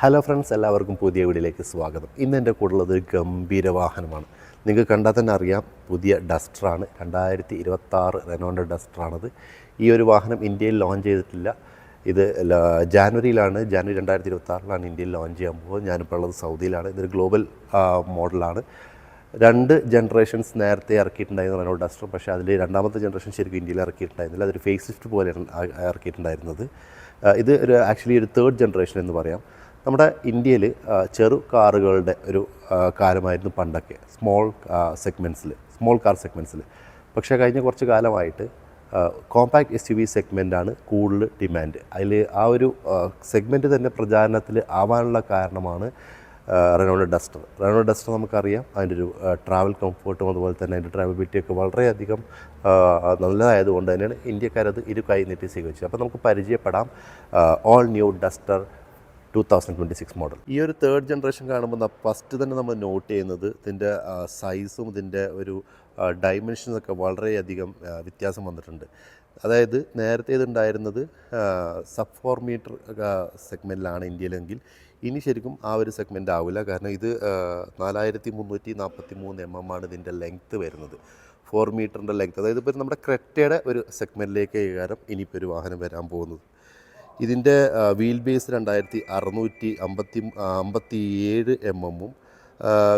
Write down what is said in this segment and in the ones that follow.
Hello friends എല്ലാവർക്കും പുതിയ വീഡിയോയിലേക്ക് സ്വാഗതം. ഇന്ന് എന്റെ കൂടെയുള്ളത് ഒരു ഗംഭീര വാഹനമാണ്. നിങ്ങൾക്ക് കണ്ടാൽ തന്നെ അറിയാം പുതിയ ഡസ്റ്ററാണ്. രണ്ടായിരത്തി ഇരുപത്താറ് റെനോണ്ട ഡസ്റ്ററാണത്. ഈ ഒരു വാഹനം ഇന്ത്യയിൽ ലോഞ്ച് ചെയ്തിട്ടില്ല. ഇത് ജാനുവരിയിലാണ് ജാനുവരി രണ്ടായിരത്തി ഇരുപത്താറിലാണ് ഇന്ത്യയിൽ ലോഞ്ച് ചെയ്യാൻ പോകുന്നത്. ഞാനിപ്പോൾ ഉള്ളത് സൗദിയിലാണ്. ഇതൊരു ഗ്ലോബൽ മോഡലാണ്. രണ്ട് ജനറേഷൻസ് നേരത്തെ ഇറക്കിയിട്ടുണ്ടായിരുന്നു റെനോൾഡ് ഡസ്റ്റർ പക്ഷേ അതിൽ രണ്ടാമത്തെ ജനറേഷൻ ശരിക്കും ഇന്ത്യയിൽ ഇറക്കിയിട്ടുണ്ടായിരുന്നില്ല. അതൊരു ഫേസ് ലിഫ്റ്റ് പോലെയാണ് ഇറക്കിയിട്ടുണ്ടായിരുന്നത്. ഇത് ഒരു ആക്ച്വലി ഒരു തേർഡ് ജനറേഷൻ എന്ന് പറയാം. നമ്മുടെ ഇന്ത്യയിൽ ചെറു കാറുകളുടെ ഒരു കാലമായിരുന്നു പണ്ടൊക്കെ. സ്മോൾ സെഗ്മെന്റ്സിൽ സ്മോൾ കാർ സെഗ്മെന്റ്സിൽ പക്ഷേ കഴിഞ്ഞ കുറച്ച് കാലമായിട്ട് കോമ്പാക്ട് എസ് യു വി സെഗ്മെന്റാണ് കൂടുതൽ ഡിമാൻഡ് അതിൽ ആ ഒരു സെഗ്മെന്റ് തന്നെ പ്രചാരണത്തിൽ ആവാനുള്ള കാരണമാണ് റെനോൾഡ് ഡസ്റ്റർ റെനോൾഡ് ഡസ്റ്റർ നമുക്കറിയാം അതിന്റെ ഒരു ട്രാവൽ കംഫർട്ടും അതുപോലെ തന്നെ അതിന്റെ ട്രാവബിലിറ്റിയൊക്കെ വളരെയധികം നല്ലതായതുകൊണ്ട് തന്നെയാണ് ഇന്ത്യക്കാരത് ഇരു കൈ നീട്ടി സ്വീകരിച്ചത്. അപ്പോൾ നമുക്ക് പരിചയപ്പെടാം all new Duster two thousand twenty six model ഈ ഒരു തേർഡ് ജനറേഷൻ കാണുമ്പോൾ ഫസ്റ്റ് തന്നെ നമ്മൾ നോട്ട് ചെയ്യുന്നത് ഇതിന്റെ സൈസും ഇതിന്റെ ഒരു ഡൈമെൻഷൻസൊക്കെ വളരെയധികം വ്യത്യാസം വന്നിട്ടുണ്ട്. അതായത് നേരത്തെ ഇതുണ്ടായിരുന്നത് സബ് ഫോർ മീറ്റർ സെഗ്മെന്റിലാണ് ഇന്ത്യയിലെങ്കിൽ ഇനി ശരിക്കും ആ ഒരു സെഗ്മെന്റ് ആവില്ല. കാരണം ഇത് നാലായിരത്തി മുന്നൂറ്റി നാൽപ്പത്തി മൂന്ന് എം എം ആണ് ഇതിന്റെ ലെങ്ത്ത് വരുന്നത്. ഫോർ മീറ്ററിന്റെ ലെങ്ത്ത് അതായത് ഇപ്പോൾ നമ്മുടെ ക്രെറ്റയുടെ ഒരു സെഗ്മെന്റിലേക്ക് ഏകാരം ഇനിയിപ്പോൾ ഒരു വാഹനം വരാൻ പോകുന്നത്. ഇതിന്റെ വീൽ ബേസ് രണ്ടായിരത്തി അറുന്നൂറ്റി അമ്പത്തി അമ്പത്തി ഏഴ് എം എമ്മും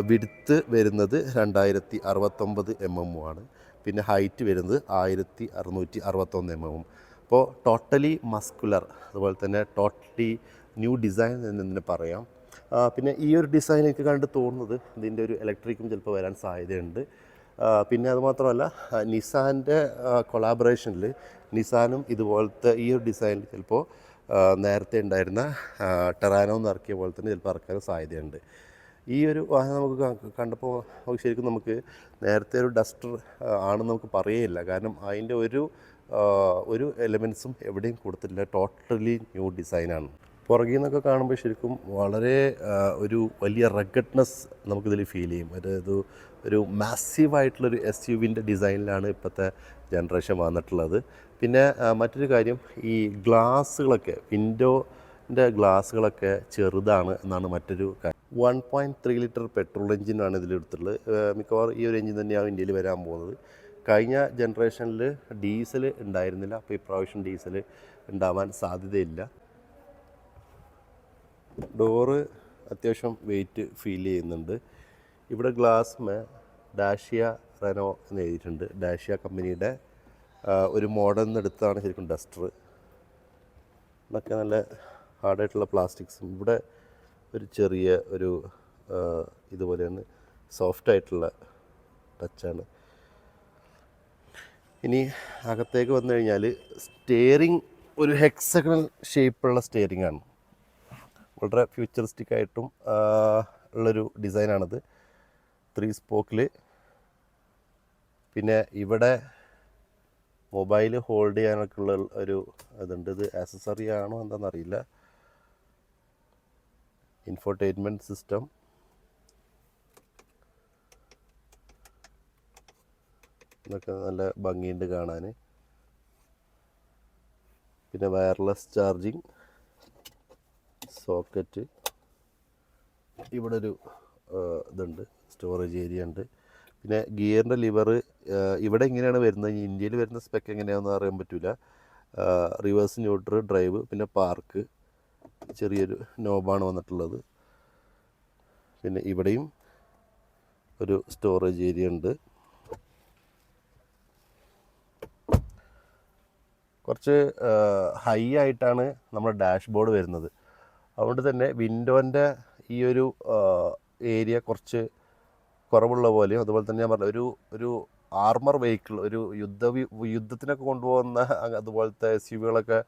വിടുത്ത് വരുന്നത് രണ്ടായിരത്തി അറുപത്തൊമ്പത് എം എമ്മും ആണ്. പിന്നെ ഹൈറ്റ് വരുന്നത് ആയിരത്തി അറുന്നൂറ്റി അറുപത്തൊന്ന് എം എമ്മും അപ്പോൾ ടോട്ടലി മസ്കുലർ അതുപോലെ തന്നെ ടോട്ടലി ന്യൂ ഡിസൈൻ എന്ന് തന്നെ പറയാം. പിന്നെ ഈ ഒരു ഡിസൈൻ എനിക്ക് കണ്ട് തോന്നുന്നത് ഇതിന്റെ ഒരു ഇലക്ട്രിക്കും ചിലപ്പോൾ വരാൻ സാധ്യതയുണ്ട്. പിന്നെ അതുമാത്രമല്ല നിസാന്റെ കൊളാബറേഷനിൽ നിസാനും ഇതുപോലത്തെ ഈ ഒരു ഡിസൈനിൽ ചിലപ്പോൾ നേരത്തെ ഉണ്ടായിരുന്ന ടെറാനോ ഇറക്കിയ പോലെ തന്നെ ചിലപ്പോൾ ഇറക്കാൻ സാധ്യതയുണ്ട്. ഈ ഒരു വാഹനം നമുക്ക് കണ്ടപ്പോൾ ശരിക്കും നമുക്ക് നേരത്തെ ഒരു ഡസ്റ്റർ ആണെന്ന് നമുക്ക് പറയുകയില്ല കാരണം അതിന്റെ ഒരു ഒരു എലമെൻസും എവിടെയും കൊടുത്തിട്ടില്ല. ടോട്ടലി ന്യൂ ഡിസൈനാണ്. പുറകിൽ നിന്നൊക്കെ കാണുമ്പോൾ ശരിക്കും വളരെ ഒരു വലിയ റഗഡ്നെസ് നമുക്കിതിൽ ഫീൽ ചെയ്യും. അതായത് ഒരു മാസീവായിട്ടുള്ളൊരു എസ് യു വിന്റെ ഡിസൈനിലാണ് ഇപ്പോഴത്തെ ജനറേഷൻ വന്നിട്ടുള്ളത്. പിന്നെ മറ്റൊരു കാര്യം ഈ ഗ്ലാസ്സുകളൊക്കെ വിൻഡോന്റെ ഗ്ലാസ്സുകളൊക്കെ ചെറുതാണ് എന്നാണ് മറ്റൊരു കാര്യം one point three litre petrol എഞ്ചിനാണ് ഇതിലെടുത്തുള്ളത് മിക്കവാറും ഈ ഒരു എഞ്ചിൻ തന്നെയാണ് ഇന്ത്യയിൽ വരാൻ പോകുന്നത്. കഴിഞ്ഞ ജനറേഷനിൽ ഡീസൽ ഉണ്ടായിരുന്നില്ല. അപ്പോൾ ഇപ്രാവശ്യം ഡീസൽ ഉണ്ടാവാൻ സാധ്യതയില്ല. ഡോറ് അത്യാവശ്യം വെയിറ്റ് ഫീൽ ചെയ്യുന്നുണ്ട്. ഇവിടെ ഗ്ലാസ്മേ ഡാഷിയ റെനോ എന്ന് എഴുതിയിട്ടുണ്ട്. ഡാഷിയ കമ്പനിയുടെ ഒരു മോഡൽ എടുത്താണ് ശരിക്കും ഡസ്റ്റർ. ഇതൊക്കെ നല്ല ഹാർഡായിട്ടുള്ള പ്ലാസ്റ്റിക്സും. ഇവിടെ ഒരു ചെറിയ ഒരു ഇതുപോലെയാണ്. സോഫ്റ്റ് ആയിട്ടുള്ള ടച്ചാണ്. ഇനി അകത്തേക്ക് വന്നു കഴിഞ്ഞാൽ സ്റ്റിയറിംഗ് ഒരു ഹെക്സഗണൽ ഷേപ്പുള്ള സ്റ്റിയറിംഗ് ആണ് വളരെ ഫ്യൂച്ചറിസ്റ്റിക് ആയിട്ടും ഉള്ളൊരു ഡിസൈനാണത്. ത്രീ സ്പോക്കിൽ പിന്നെ ഇവിടെ മൊബൈൽ ഹോൾഡ് ചെയ്യാനൊക്കെ ഉള്ള ഒരു ഇതുണ്ട്. ഇത് ആക്സസറി ആണോ എന്താണെന്നറിയില്ല ഇൻഫോർടൈൻമെന്റ് സിസ്റ്റം ഇതൊക്കെ നല്ല ഭംഗിയുണ്ട് കാണാൻ. പിന്നെ വയർലെസ് ചാർജിങ് സോക്കറ്റ് ഇവിടെ ഒരു ഇതുണ്ട്. സ്റ്റോറേജ് ഏരിയ ഉണ്ട്. പിന്നെ ഗിയറിന്റെ ലിവർ ഇവിടെ ഇങ്ങനെയാണ് വരുന്നത്. ഇന്ത്യയിൽ വരുന്ന സ്പെക്ക് എങ്ങനെയാണെന്ന് അറിയാൻ പറ്റില്ല റിവേഴ്സ് ന്യൂട്രൽ ഡ്രൈവ് പിന്നെ പാർക്ക് ചെറിയൊരു നോബാണ് വന്നിട്ടുള്ളത്. പിന്നെ ഇവിടെയും ഒരു സ്റ്റോറേജ് ഏരിയ ഉണ്ട്. കുറച്ച് ഹൈ ആയിട്ടാണ് നമ്മുടെ ഡാഷ്ബോർഡ് വരുന്നത്. അതുകൊണ്ട് തന്നെ വിൻഡോന്റെ ഈ ഒരു ഏരിയ കുറച്ച് കുറവുള്ള പോലെയും അതുപോലെ തന്നെ ഞാൻ പറഞ്ഞ ഒരു ഒരു ആർമർ വെഹിക്കിൾ ഒരു യുദ്ധ യുദ്ധത്തിനൊക്കെ കൊണ്ടുപോകുന്ന അതുപോലത്തെ എസ് യു വികളൊക്കെ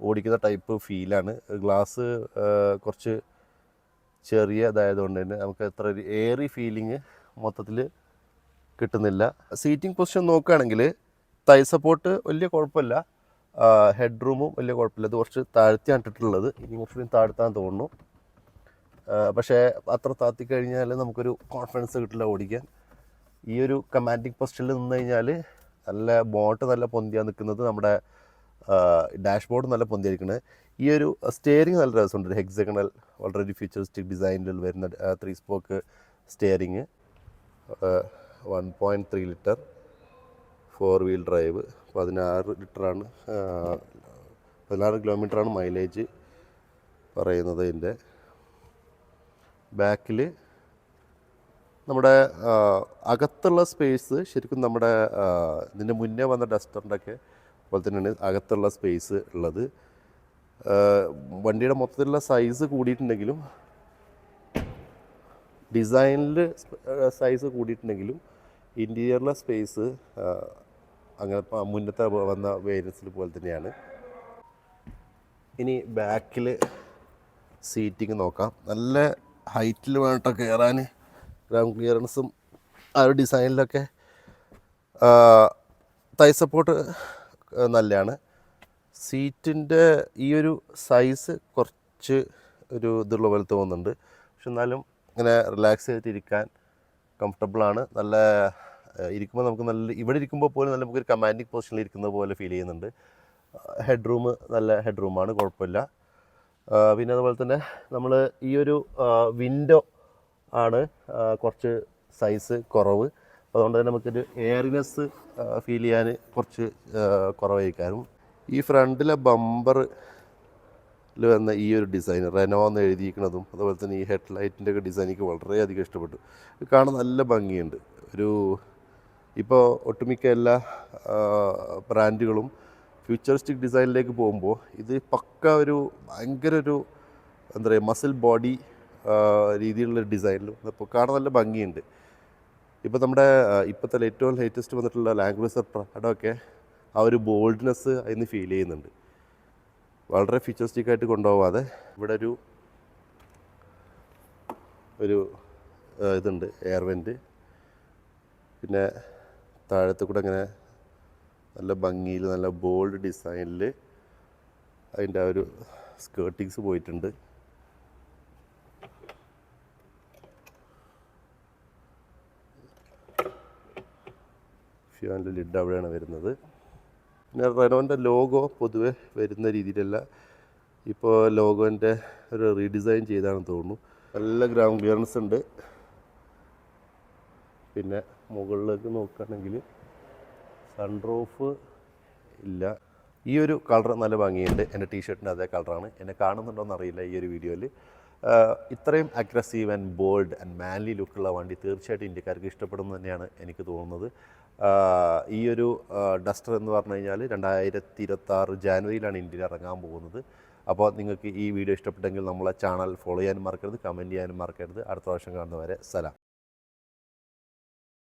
ഓടിക്കുന്ന ടൈപ്പ് ഫീലാണ് ഗ്ലാസ് കുറച്ച് ചെറിയ ഇതായതുകൊണ്ട് തന്നെ നമുക്ക് അത്ര ഒരു ഏറി ഫീലിംഗ് മൊത്തത്തിൽ കിട്ടുന്നില്ല. സീറ്റിംഗ് പൊസിഷൻ നോക്കുകയാണെങ്കിൽ തൈ സപ്പോർട്ട് വലിയ കുഴപ്പമില്ല. ഹെഡ് റൂമും വലിയ കുഴപ്പമില്ല. ഇത് കുറച്ച് താഴ്ത്തിയാണ് ഇട്ടിട്ടുള്ളത് ഇനി കുറച്ചുകൂടി താഴ്ത്താൻ തോന്നുന്നു. പക്ഷേ അത്ര താത്തി കഴിഞ്ഞാൽ നമുക്കൊരു കോൺഫിഡൻസ് കിട്ടില്ല ഓടിക്കാൻ. ഈ ഒരു കമാൻഡിങ് പോസ്റ്റിൽ നിന്ന് കഴിഞ്ഞാൽ നല്ല ബോട്ട് നല്ല പൊന്തിയാണ് നിൽക്കുന്നത് നമ്മുടെ ഡാഷ്ബോർഡ് നല്ല പൊന്തിയിരിക്കുന്നത് ഈ ഒരു സ്റ്റിയറിംഗ് നല്ല രസമുണ്ട്. ഒരു ഹെക്സഗണൽ വളരെ ഒരു ഫ്യൂച്ചറിസ്റ്റിക് ഡിസൈനിൽ വരുന്ന three spoke steering one point three litre four wheel drive പതിനാറ് ലിറ്ററാണ് പതിനാറ് കിലോമീറ്ററാണ് മൈലേജ് പറയുന്നത് ഇതിന്റെ ബാക്കിൽ നമ്മുടെ അകത്തുള്ള സ്പേസ് ശരിക്കും നമ്മുടെ ഇതിന്റെ മുന്നേ വന്ന ഡസ്റ്ററിന്റെ ഒക്കെ പോലെ തന്നെയാണ് അകത്തുള്ള സ്പേസ് ഉള്ളത്. വണ്ടിയുടെ മൊത്തത്തിലുള്ള സൈസ് കൂടിയിട്ടുണ്ടെങ്കിലും ഡിസൈനിൽ സൈസ് കൂടിയിട്ടുണ്ടെങ്കിലും ഇന്റീരിയറിലെ സ്പേസ് അങ്ങനെ മുന്നത്തെ വന്ന വേരിയൻസിൽ പോലെ തന്നെയാണ്. ഇനി ബാക്കിൽ സീറ്റിംഗ് നോക്കാം. നല്ല ഹൈറ്റിൽ വേണ്ട കയറാൻ ഗ്രൗണ്ട് ക്ലിയറൻസും ആ ഒരു ഡിസൈനിലൊക്കെ തൈ സപ്പോർട്ട് നല്ലതാണ്. സീറ്റിന്റെ ഈ ഒരു സൈസ് കുറച്ച് ഒരു ഇതുള്ള പോലെ തോന്നുന്നുണ്ട്. പക്ഷെ എന്നാലും ഇങ്ങനെ റിലാക്സ് ചെയ്തിട്ട് ഇരിക്കാൻ കംഫർട്ടബിളാണ് നല്ല ഇരിക്കുമ്പോൾ നമുക്ക് നല്ല ഇവിടെ ഇരിക്കുമ്പോൾ പോലും നല്ല നമുക്കൊരു കമാൻഡിങ് പൊസിഷനിൽ ഇരിക്കുന്ന പോലെ ഫീൽ ചെയ്യുന്നുണ്ട്. ഹെഡ് റൂം നല്ല ഹെഡ് റൂമാണ് കുഴപ്പമില്ല. പിന്നെ അതുപോലെ തന്നെ നമ്മൾ ഈ ഒരു വിൻഡോ ആണ് കുറച്ച് സൈസ് കുറവ്. അതുകൊണ്ട് തന്നെ നമുക്കൊരു എയറിനെസ് ഫീൽ ചെയ്യാൻ കുറച്ച് കുറവായിരിക്കാനും ഈ ഫ്രണ്ടിലെ ബമ്പറിൽ വന്ന ഈ ഒരു ഡിസൈൻ റെനോ എന്ന് എഴുതിയിരിക്കുന്നതും അതുപോലെ തന്നെ ഈ ഹെഡ് ലൈറ്റിന്റെ ഒക്കെ ഡിസൈൻ എനിക്ക് വളരെയധികം ഇഷ്ടപ്പെട്ടു. കാണാൻ നല്ല ഭംഗിയുണ്ട്. ഒരു ഇപ്പോൾ ഒട്ടുമിക്ക എല്ലാ ബ്രാൻഡുകളും ഫ്യൂച്ചറിസ്റ്റിക് ഡിസൈനിലേക്ക് പോകുമ്പോൾ ഇത് പക്ക ഒരു ഭയങ്കര ഒരു എന്താ പറയുക മസിൽ ബോഡി രീതിയിലുള്ള ഡിസൈനിലും ഇപ്പോൾ കാണാൻ നല്ല ഭംഗിയുണ്ട്. ഇപ്പോൾ നമ്മുടെ ഇപ്പോഴത്തെ ഏറ്റവും ലേറ്റസ്റ്റ് വന്നിട്ടുള്ള ലാംഗ്വേജ് പ്രൊഡക്റ്റൊക്കെ ആ ഒരു ബോൾഡ്നെസ് അതിന് ഫീൽ ചെയ്യുന്നുണ്ട്. വളരെ ഫ്യൂച്ചറിസ്റ്റിക് ആയിട്ട് കൊണ്ടുപോകാതെ ഇവിടെ ഒരു ഒരു ഇതുണ്ട് എയർ വെന്റ് പിന്നെ താഴത്ത് കൂടെ അങ്ങനെ നല്ല ഭംഗിയിൽ നല്ല ബോൾഡ് ഡിസൈനിൽ അതിന്റെ ആ ഒരു സ്കേർട്ടിങ്സ് പോയിട്ടുണ്ട്. ഫ്യൂന്റെ ലിഡ് അവിടെയാണ് വരുന്നത്. പിന്നെ റെനോന്റെ ലോഗോ പൊതുവെ വരുന്ന രീതിയിലല്ല. ഇപ്പോൾ ലോഗോന്റെ ഒരു റീഡിസൈൻ ചെയ്താണെന്ന് തോന്നുന്നു. നല്ല ഗ്രൗണ്ട് ക്ലിയറൻസ് ഉണ്ട്. പിന്നെ മുകളിലേക്ക് നോക്കുകയാണെങ്കിൽ സൺറൂഫ് ഇല്ല. ഈ ഒരു കളർ നല്ല ഭംഗിയുണ്ട്. എന്റെ ടീഷർട്ടിന്റെ അതേ കളറാണ്. എന്നെ കാണുന്നുണ്ടോയെന്ന് അറിയില്ല ഈ ഒരു വീഡിയോയിൽ ഇത്രയും aggressive and bold and manly ലുക്കുള്ള വണ്ടി തീർച്ചയായിട്ടും ഇന്ത്യക്കാർക്ക് ഇഷ്ടപ്പെടുന്നു തന്നെയാണ് എനിക്ക് തോന്നുന്നത്. ഈ ഒരു ഡസ്റ്റർ എന്ന് പറഞ്ഞു കഴിഞ്ഞാൽ രണ്ടായിരത്തി ഇരുപത്തി ജാനുവരിയിലാണ് ഇന്ത്യയിൽ ഇറങ്ങാൻ പോകുന്നത്. അപ്പോൾ നിങ്ങൾക്ക് ഈ വീഡിയോ ഇഷ്ടപ്പെട്ടെങ്കിൽ നമ്മളെ ചാനൽ ഫോളോ ചെയ്യാനും മറക്കരുത് കമന്റ് ചെയ്യാനും മറക്കരുത്. അടുത്ത പ്രാവശ്യം കാണുന്നവരെ സലാം.